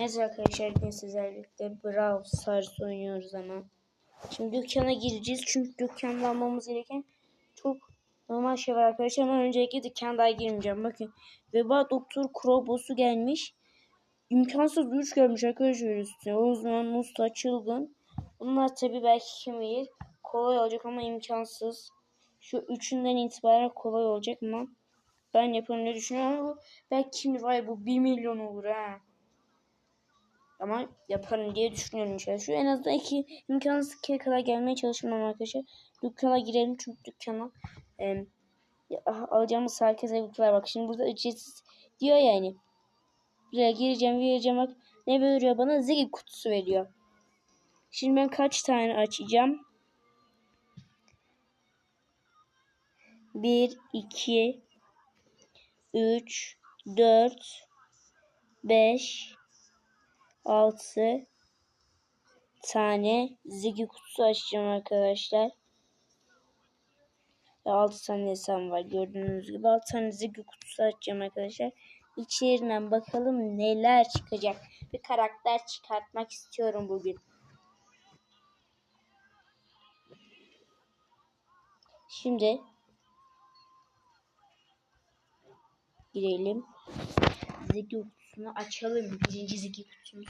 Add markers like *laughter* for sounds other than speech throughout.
Evet arkadaşlar bugün sizlerle Brawl Stars oynuyoruz ama. Şimdi dükkana gireceğiz çünkü dükkanda almamız gereken çok normal şey var arkadaşlar ama öncelikle dükkanda girmeyeceğim. Bakın Veba Doktor Krobos'u gelmiş. İmkansız güç gelmiş arkadaşlar üstüne. O zaman Musta Çılgın. Bunlar tabi belki kim bilir kolay olacak ama imkansız. Şu üçünden itibaren kolay olacak ama ben yaparım ne düşünüyorum ama belki kim var bu 1 milyon olur ha. Ama yaparım diye düşünüyorum inşallah. Şu en azından iki imkansız kere kadar gelmeye çalışmam arkadaşlar. Dükkana girelim çünkü dükkana e, alacağımız herkese evlilikler bak. Şimdi burada ücretsiz diyor yani. Buraya gireceğim vereceğim bak. Ne veriyor bana? Zeki kutusu veriyor. Şimdi ben kaç tane açacağım? 1, 2, 3, 4, 5, 6 tane zigi kutusu açacağım arkadaşlar. 6 tane hesabım var gördüğünüz gibi 6 tane zigi kutusu açacağım arkadaşlar. İçerinden bakalım neler çıkacak. Bir karakter çıkartmak istiyorum bugün. Şimdi girelim. Zeki kutusunu açalım. Birinci zeki kutumuz.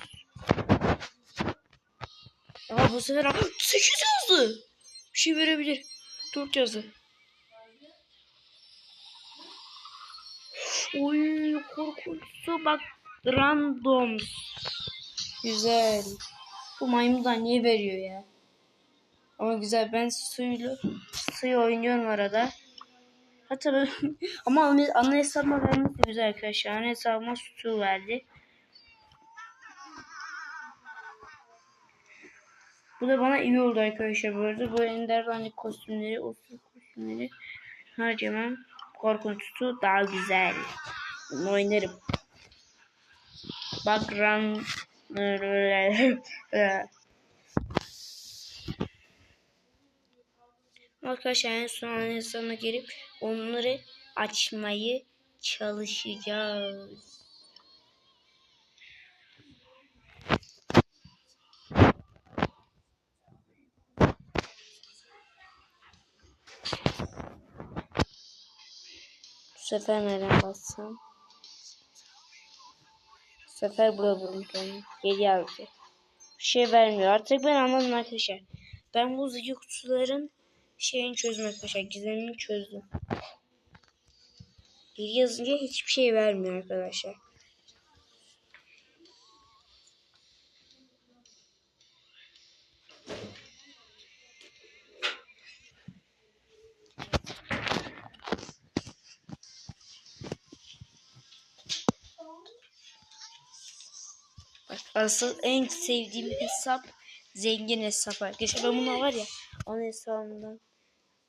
Aa bu sefer 8 yazdı. Bir şey verebilir. 4 yazdı. Oy korkunçsu bak random. Güzel. Bu maymundan niye veriyor ya? Ama güzel ben suyla suyu oynuyorum arada. Hatta *laughs* ama ana hesabıma vermesi güzel arkadaşlar. Ana hesabıma su verdi. Bu da bana iyi oldu arkadaşlar bu arada. Bu Ender'dan kostümleri, usul kostümleri harcamam. Korkunçtu daha güzel. Bunu oynarım. Bak *laughs* Arkadaşlar en son hesabına girip onları açmayı çalışacağız. Bu sefer nereden bassam? Bu sefer burada buldum. Geri yazdı. Bir şey vermiyor. Artık ben anladım arkadaşlar. Ben bu zıcı kutuların şeyini çözdüm arkadaşlar. Gizemini çözdüm. Bir yazınca hiçbir şey vermiyor arkadaşlar. Asıl en sevdiğim hesap zengin hesap arkadaşlar. Ben buna var ya onun hesabından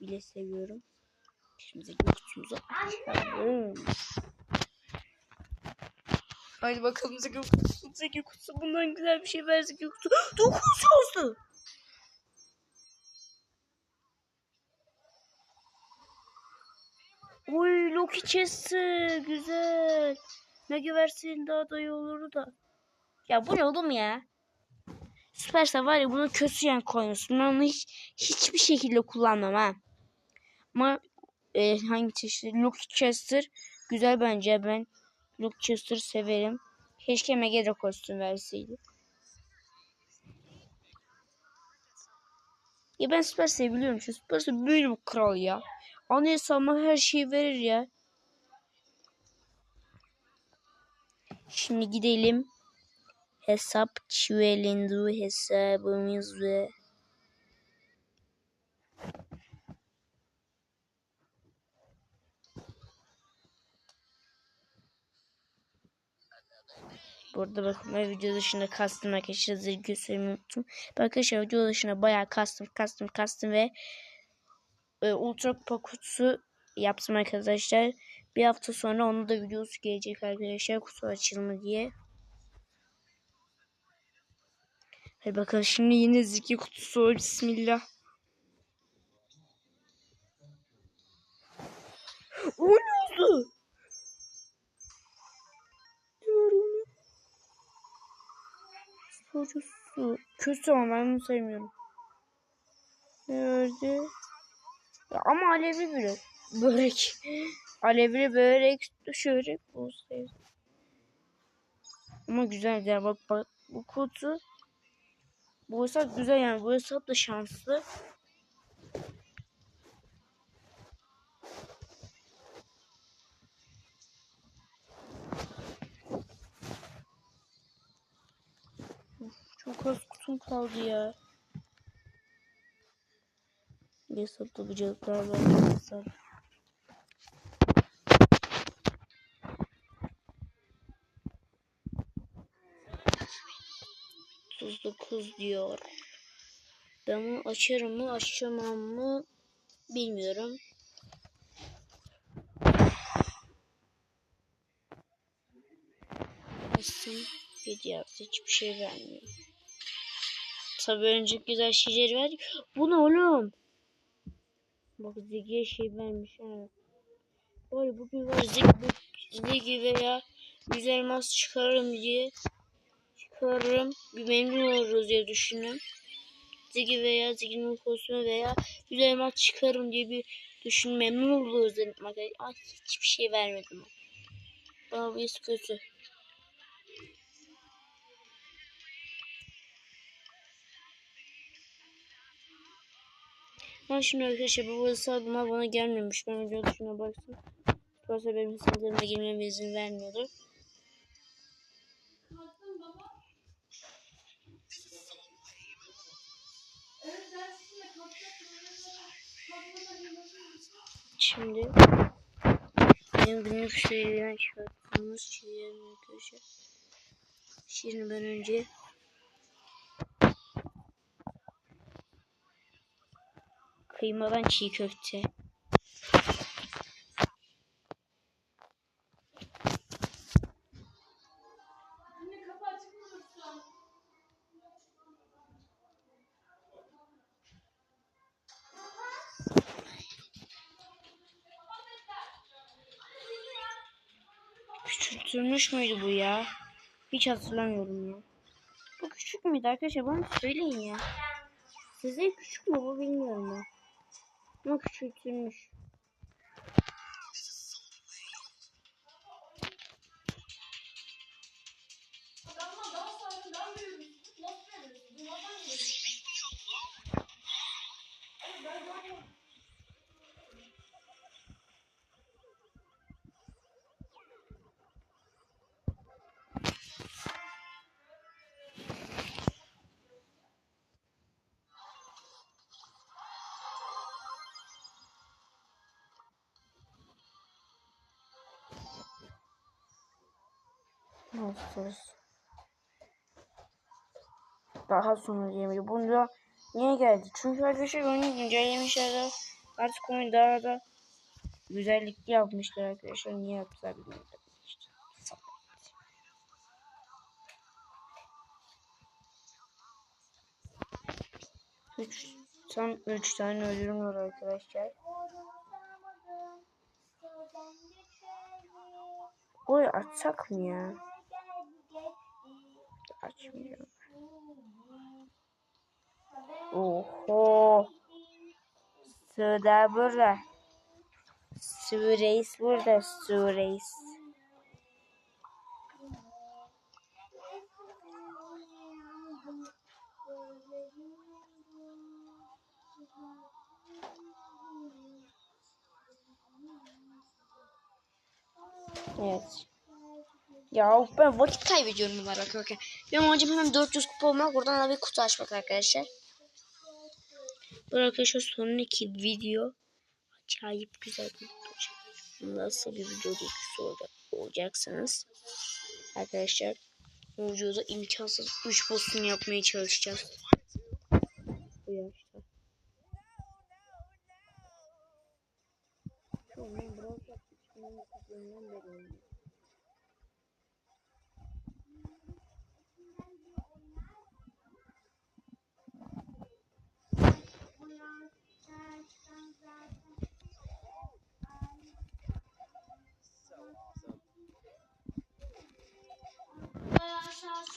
bile seviyorum. Şimdi kutumuzu açalım. Hadi bakalım Zeki kutusu. Zeki kutusu bundan güzel bir şey ver Zeki kutusu. *gasps* 9 yazdı. Oy Loki Chester güzel. Ne versin daha da iyi olurdu da. Ya bu ne oğlum ya? Süperse var ya bunu kötü yan koymuş. Ben onu hiç, hiçbir şekilde kullanmam ha. Ama e, hangi çeşit? Luke Chester güzel bence ben Luke Chester severim. Keşke Megara kostüm verseydi. Ya ben Süper seviyorum. Şu Süper böyle bir kral ya. Ana hesabıma her şeyi verir ya. Şimdi gidelim. Hesap çivelindu hesabımız ve Burada bakın ben video dışında kastım arkadaşlar size göstermeyi unuttum. Arkadaşlar video dışında bayağı kastım kastım kastım ve e, ultra kutusu yaptım arkadaşlar. Bir hafta sonra onun da videosu gelecek arkadaşlar kutu açılımı diye. Hadi bakalım şimdi yine ziki kutusu bismillah. O ne? Kutucusu. Kötü ama ben bunu sevmiyorum. Ne ördü? Ya ama alevli börek. Börek. *laughs* alevli börek. Şöyle bu sevdim. Ama güzel ya bak bak bu kutu bu hesap güzel yani bu hesap da şanslı. Çok az kutum kaldı ya. Bir hesapta bıcaklar var. Otuz dokuz diyor. Ben bunu açarım mı açamam mı bilmiyorum. Hediye yaptı. Hiçbir şey vermiyor. Tabii önceki güzel şeyleri verdi. Bu ne oğlum? Bak Ziggy'ye şey vermiş ha. Var bugün var Ziggy, Ziggy veya yüz elmas çıkarırım diye çıkarırım. Bir memnun oluruz diye düşündüm. Ziggy veya Ziggy'nin kostümü veya yüz elmas çıkarım diye bir düşün memnun oluruz dedim. Ay hiçbir şey vermedim. Bana bu kötü. Ama şimdi arkadaşlar bu hesabıma bana gelmemiş. Ben önce şuna baksın. Yoksa benim hesaplarıma girmeme izin vermiyordu. Şimdi benim günlük şeylerden çıkarttığımız şeylerim arkadaşlar. Şimdi ben önce kıymadan çiğ köfte. Küçültülmüş müydü bu ya? Hiç hatırlamıyorum ya. Bu küçük müydü arkadaşlar? Bana söyleyin ya. Size küçük mü bu bilmiyorum ben. Ama küçültülmüş. Nasıl? Daha sonra yemeği. Bunda niye geldi? Çünkü arkadaşlar oyunu güncellemişler artık oyun daha da güzellikli yapmışlar arkadaşlar. Niye yaptılar bilmiyorum. Üç, tam üç tane ölürüm var arkadaşlar. Oy açsak mı ya? Açmayacağım. Oho. Suda burada. Su reis burada. Su reis. Evet. Ya ben vakit kaybediyorum bunlar arkadaşlar. Benim amacım hemen 400 kupa olmak. Buradan da bir kutu açmak arkadaşlar. Bu arkadaşlar sonraki video acayip güzel bir olacak. Nasıl bir video videosu olacak, olacaksanız arkadaşlar bu videoda imkansız 3 boss'unu yapmaya çalışacağız. Bu yaşta. Şu an ben Brawl Stars 2019'dan beri oynuyorum.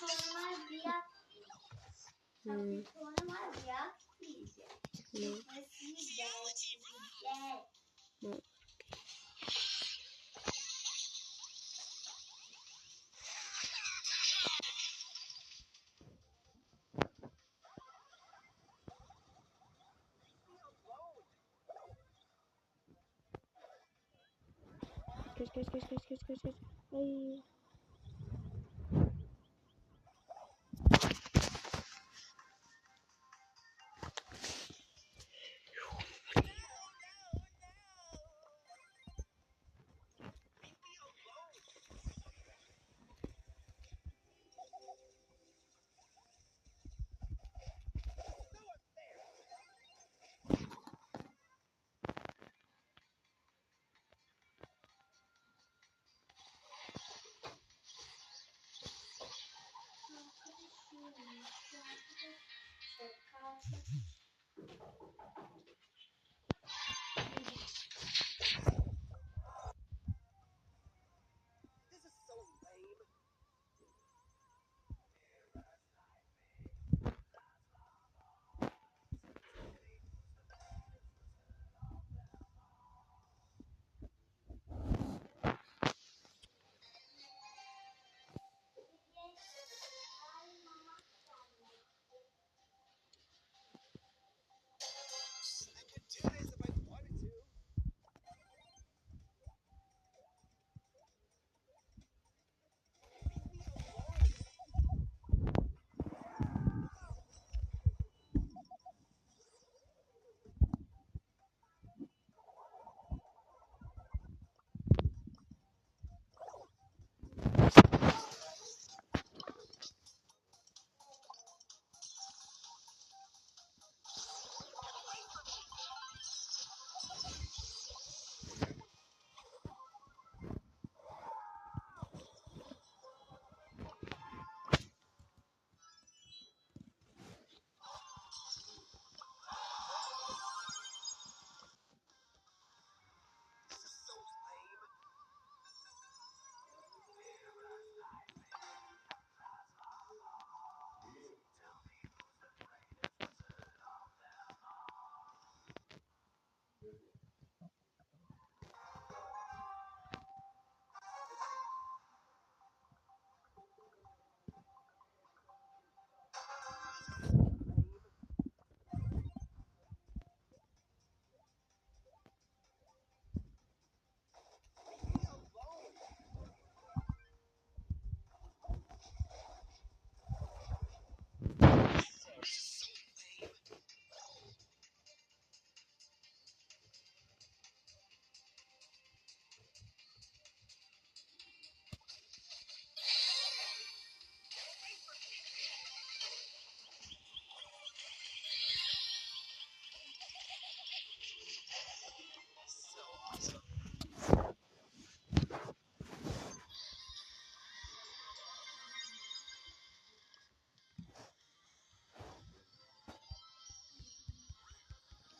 Sonra diğer hmm. sonra diğer yiyecek. Hmm. Kaç kaç kaç kaç kaç kaç. Ay.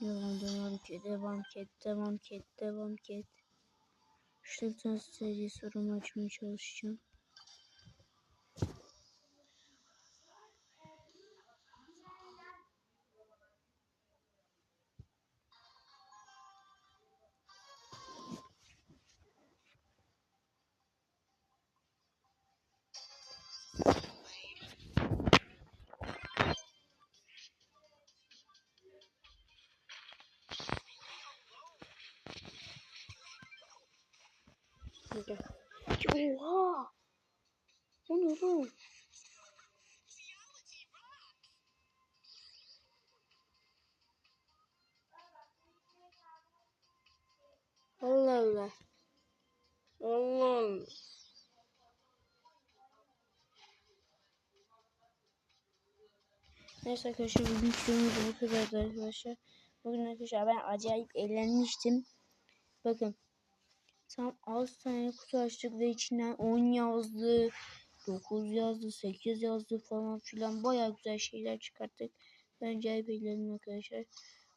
Devam devam ki devam ki devam ki devam ki. Bir tane seri sorumu açmaya çalışacağım. Oha! O ne lan? Allah Allah. Allah Allah. Neyse arkadaşlar bugün videomuz bu kadardı arkadaşlar. Bugün arkadaşlar ben acayip eğlenmiştim. Bakın. Tam 6 tane kutu açtık ve içinden 10 yazdı. 9 yazdı, 8 yazdı falan filan. Baya güzel şeyler çıkarttık. Ben acayip eğlendim arkadaşlar.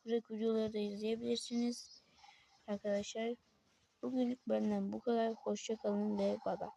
Buradaki videoları da izleyebilirsiniz. Arkadaşlar bugünlük benden bu kadar. Hoşçakalın ve bay bay.